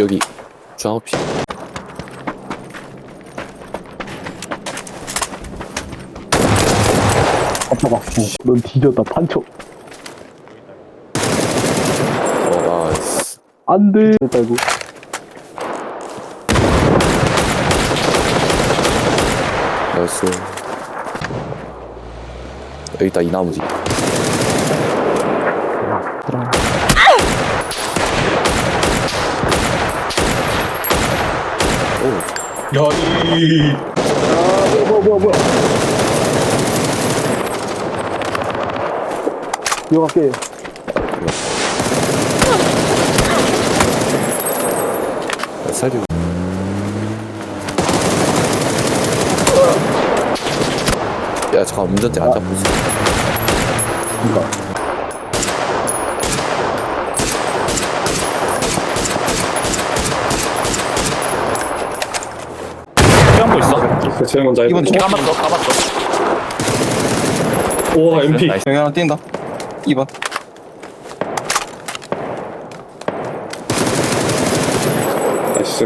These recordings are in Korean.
여기 중앙피 아빠가 어, 넌 뒤졌다 판초 어 나이스 안돼. 됐다 이거 나이스. 여기 있다 이 나무지 야, 이. 아 뭐야 뭐야 뭐야 이어갈게 살리고 야 잠깐 운전대 안 잡고 있어 이거 피한 거 있어? 제일 먼저 이번 중 까봤어, 까봤어. 우와, MP. 여기 하나 뛴다 2번 나이스.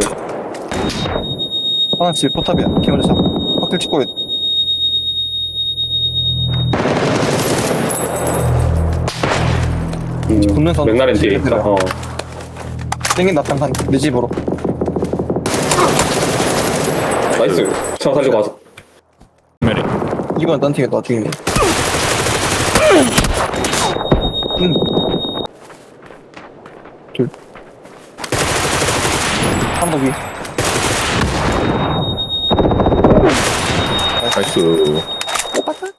하나 집 포탑이야 키 먼저 잡 확실 찍고 있 음, 붙는 선 맥날은 뒤에 있다. 어. 땡긴다 탕산 내 집으로 나이스. 차 살리고 와서. 2번 딴 팀에 나중에. 음. 둘. 한번 위. 나이스